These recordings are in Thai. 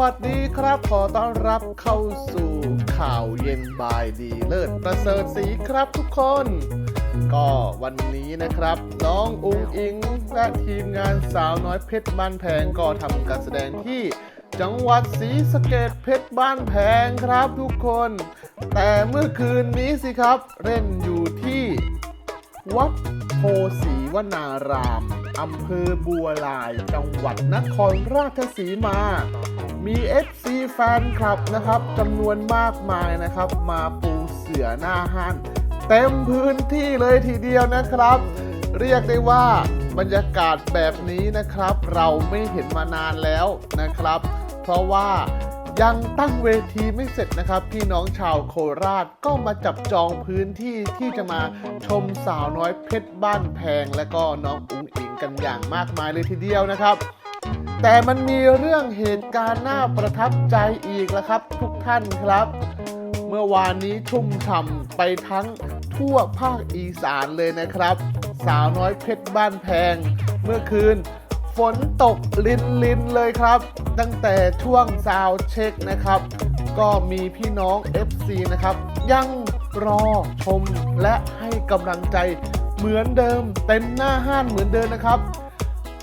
วัสดีครับ ขอต้อนรับเข้าสู่ข่าวเย็นบายดีเลิศประเสริฐสีครับทุกคน ก็วันนี้นะครับ น้องอุงอิง และทีมงานสาวน้อยเพชรบ้านแพงก็ทำการแสดงที่จังหวัดศรีสะเกดเพชรบ้านแพงครับทุกคน แต่เมื่อคืนนี้สิครับ เล่นอยู่ที่ วัดโพสีวนารามอำเภอบัวลาย จังหวัดนครราชสีมา มี FC แฟนคลับนะครับจำนวนมากมายนะครับ มาปูเสือหน้าห้านเต็มพื้นที่เลยทีเดียวนะครับ เรียกได้ว่าบรรยากาศแบบนี้นะครับ เราไม่เห็นมานานแล้วนะครับ เพราะว่ายังตั้งเวทีไม่เสร็จนะครับ พี่น้องชาวโคราชก็มาจับจองพื้นที่ที่จะมาชมสาวน้อยเพชรบ้านแพง และก็น้องอุ๋งอิงกันอย่างมากมายเลยทีเดียวนะครับ แต่มันมีเรื่องเหตุการณ์น่าประทับใจอีกแล้วครับ ทุกท่านครับ เมื่อวานนี้ชุ่มฉ่ำไปทั้งทั่วภาคอีสานเลยนะครับ สาวน้อยเพชรบ้านแพง เมื่อคืนฝนตกลินลินเลยครับ ตั้งแต่ช่วงซาวเช็คนะครับ ก็มีพี่น้อง FC นะครับ ยังรอชมและให้กำลังใจเหมือนเดิม เต็มหน้าห้านเหมือนเดิมนะครับ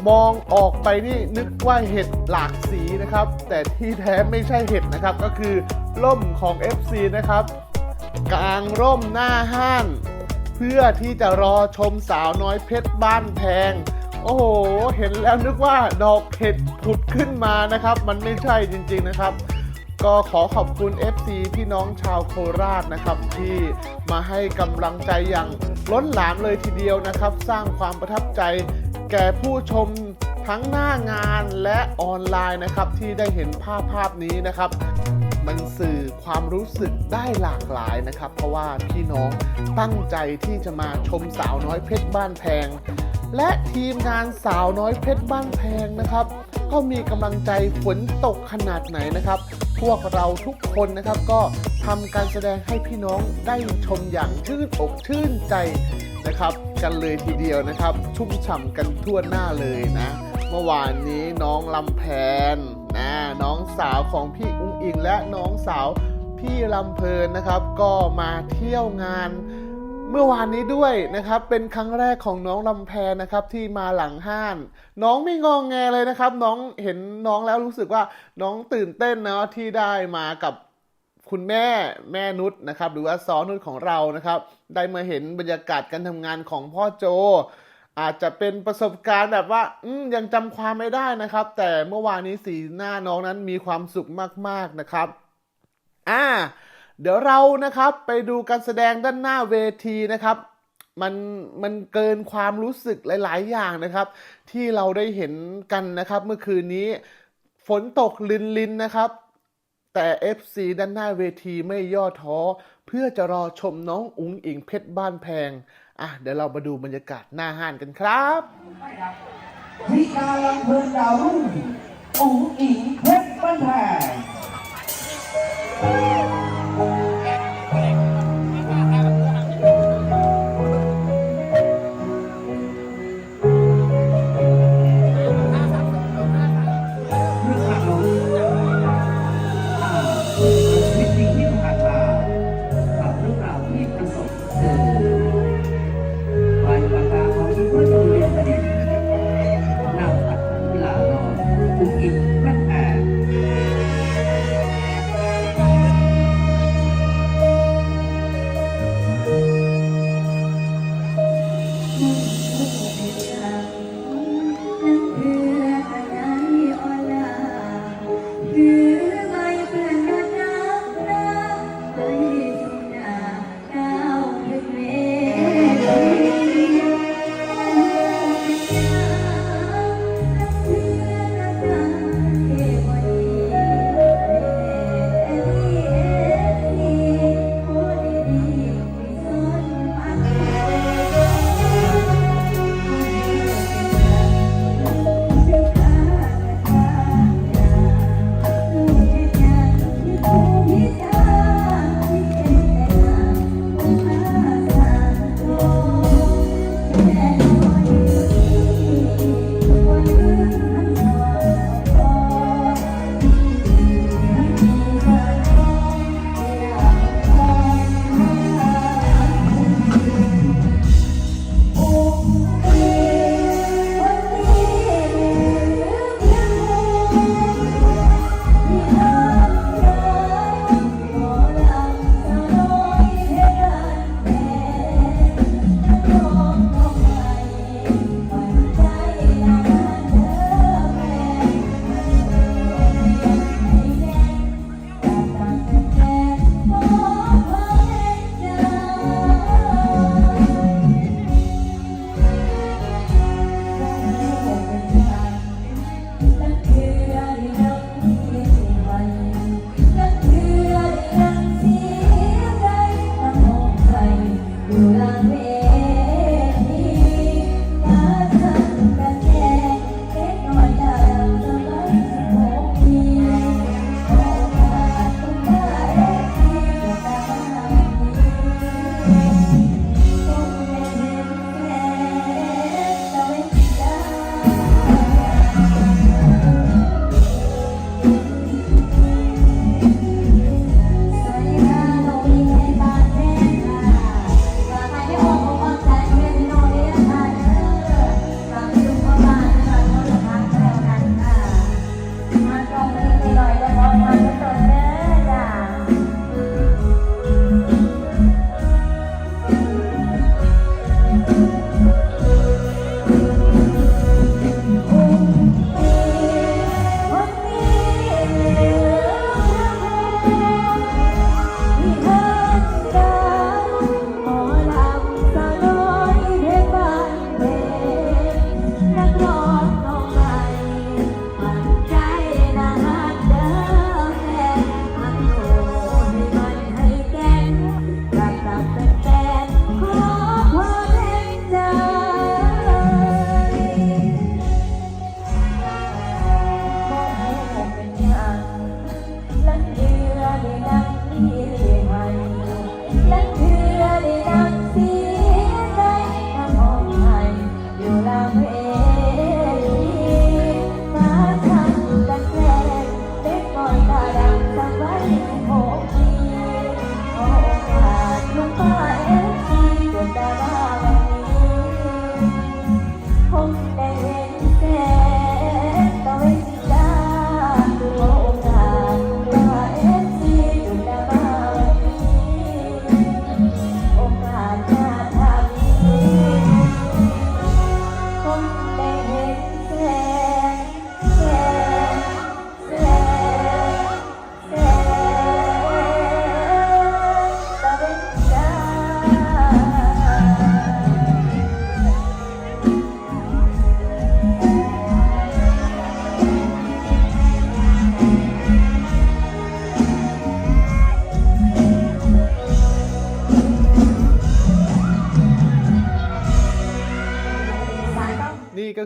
มองออกไปนี่นึกว่าเห็ดหลากสีนะครับ แต่ที่แท้ไม่ใช่เห็ดนะครับ ก็คือร่มของ FC นะครับ กลางร่มหน้าห้านเพื่อที่จะรอชมสาวน้อยเพชรบ้านแพง โอ้โห เห็นแล้วนึกว่าดอกเห็ดผุดขึ้นมานะครับ มันไม่ใช่จริงๆนะครับ ก็ขอขอบคุณ FC พี่น้องชาวโคราชนะครับ ที่มาให้กำลังใจอย่างล้นหลามเลยทีเดียวนะครับ สร้างความประทับใจ แก่ผู้ชมทั้งหน้างานและออนไลน์นะครับที่ได้เห็นภาพภาพนี้นะครับ มันสื่อความรู้สึกได้หลากหลายนะครับ เพราะว่าพี่น้องตั้งใจที่จะมาชมสาวน้อยเพชรบ้านแพง และทีมงานสาวน้อยเพชรบ้านแพงนะครับ ก็มีกำลังใจฝนตกขนาดไหนนะครับ พวกเราทุกคนนะครับก็ทำการแสดงให้พี่น้องได้ชมอย่างชื่นอกชื่นใจนะครับ กันเลยทีเดียวนะครับ ชุ่มฉ่ำกันทั่วหน้าเลยนะ เมื่อวานนี้น้องลำแพนนะน้องสาวของพี่อุ้งอิงและน้องสาวพี่ลำเพลินนะครับ ก็มาเที่ยวงาน เมื่อวานนี้ด้วยนะครับ เป็นครั้งแรกของน้องลำแพนนะครับที่มาหลังห้าน น้องไม่งองแงเลยนะครับ น้องเห็นน้องแล้วรู้สึกว่าน้องตื่นเต้นนะที่ได้มากับคุณแม่แม่นุชนะครับ หรือว่าซอนุชของเรานะครับ ได้มาเห็นบรรยากาศการทำงานของพ่อโจ อาจจะเป็นประสบการณ์แบบว่ายังจำความไม่ได้นะครับ แต่เมื่อวานนี้สีหน้าน้องนั้นมีความสุขมากๆนะครับ อ่า เดี๋ยวเรานะครับไปดูการแสดงด้านหน้าเวทีนะครับมันมันเกินความรู้สึกหลาย ๆ อย่างนะครับ ที่เราได้เห็นกันนะครับ เมื่อคืนนี้ฝนตกลินลินนะครับ แต่ FC ด้านหน้าเวทีไม่ย่อท้อ เพื่อจะรอชมน้องอุ๋งอิงเพชรบ้านแพง อะ เดี๋ยวเรามาดูบรรยากาศหน้าห้านกันครับพิการลำเพลินดาวรุ่งอุ๋งอิงเพชรบ้านแพง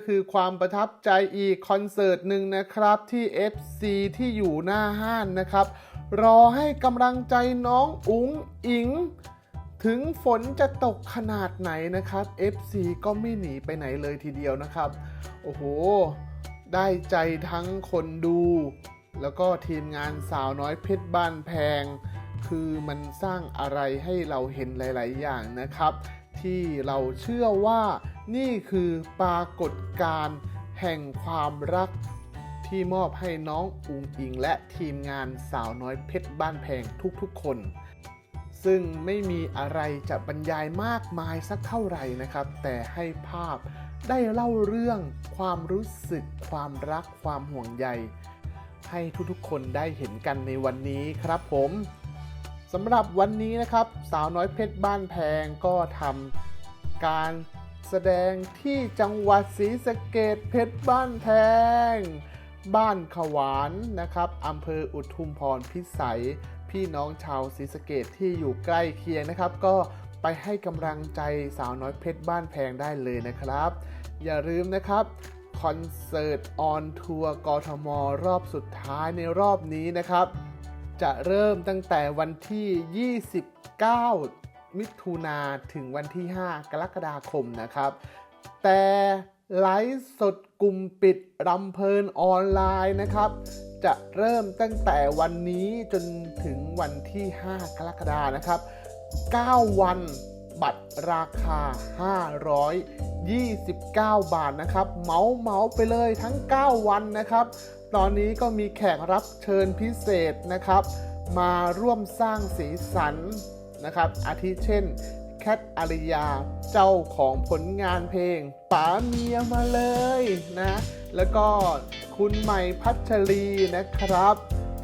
คือความประทับใจอีกคอนเสิร์ตหนึ่งนะครับที่ FC ที่อยู่หน้าห้านนะครับ รอให้กำลังใจน้องอุ๋งอิง ถึงฝนจะตกขนาดไหนนะครับ FC ก็ไม่หนีไปไหนเลยทีเดียวนะครับ โอ้โห ได้ใจทั้งคนดู แล้วก็ทีมงานสาวน้อยเพชรบ้านแพง คือมันสร้างอะไรให้เราเห็นหลาย ๆ อย่างนะครับ ที่เราเชื่อว่า นี่คือปรากฏการณ์แห่งความรักที่มอบให้น้องอุงอิงและทีมงานสาวน้อยเพชรบ้านแพงทุกๆคน ซึ่งไม่มีอะไรจะบรรยายมากมายสักเท่าไหร่นะครับ แต่ให้ภาพได้เล่าเรื่องความรู้สึก ความรักความห่วงใย ให้ทุกๆคนได้เห็นกันในวันนี้ครับผมสำหรับวันนี้นะครับ สาวน้อยเพชรบ้านแพงก็ทำการ แสดงที่จังหวัดศรีสะเกดเพชรบ้านแพงบ้านขวานนะครับอำเภออุทุมพรพิสัย พี่น้องชาวศรีสะเกดที่อยู่ใกล้เคียงนะครับ ก็ไปให้กำลังใจสาวน้อยเพชรบ้านแพงได้เลยนะครับ อย่าลืมนะครับคอนเสิร์ตออนทัวร์กทมรอบสุดท้ายในรอบนี้นะครับ จะเริ่มตั้งแต่วันที่ 29 มิถุนาถึงวันที่ 5 กรกฎาคมนะครับ แต่ไลฟ์สดกลุ่มปิดรำเพลินออนไลน์นะครับ จะเริ่มตั้งแต่วันนี้จนถึงวันที่ 5 กรกฎานะครับ 9 วันบัตรราคา 529 บาทนะครับ เมาเมาไปเลยทั้ง 9 วันนะครับ ตอนนี้ก็มีแขกรับเชิญพิเศษนะครับ มาร่วมสร้างสีสัน นะครับ อาทิเช่น แคทอาริยา เจ้าของผลงานเพลงป๋าเมียมาเลยนะ แล้วก็คุณใหม่พัชรีนะครับ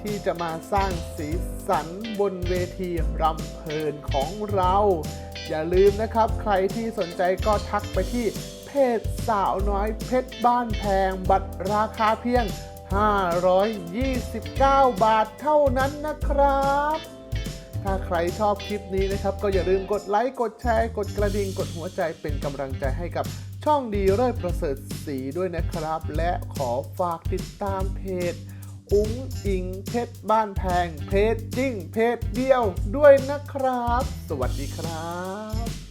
ที่จะมาสร้างสีสันบนเวทีรำเพลินของเรา อย่าลืมนะครับ ใครที่สนใจก็ทักไปที่เพจสาวน้อยเพชรบ้านแพง บัตรราคาเพียง 529 บาทเท่านั้นนะครับ ถ้าใครชอบคลิปนี้นะครับ ก็อย่าลืมกดไลค์กดแชร์ กดกระดิ่งกดหัวใจเป็นกำลังใจให้กับช่องดีเลิศประเสริฐสีด้วยนะครับ และขอฝากติดตามเพจ อุ้งอิงเพชรบ้านแพงเพจจริงเพจเดียวด้วยนะครับ สวัสดีครับ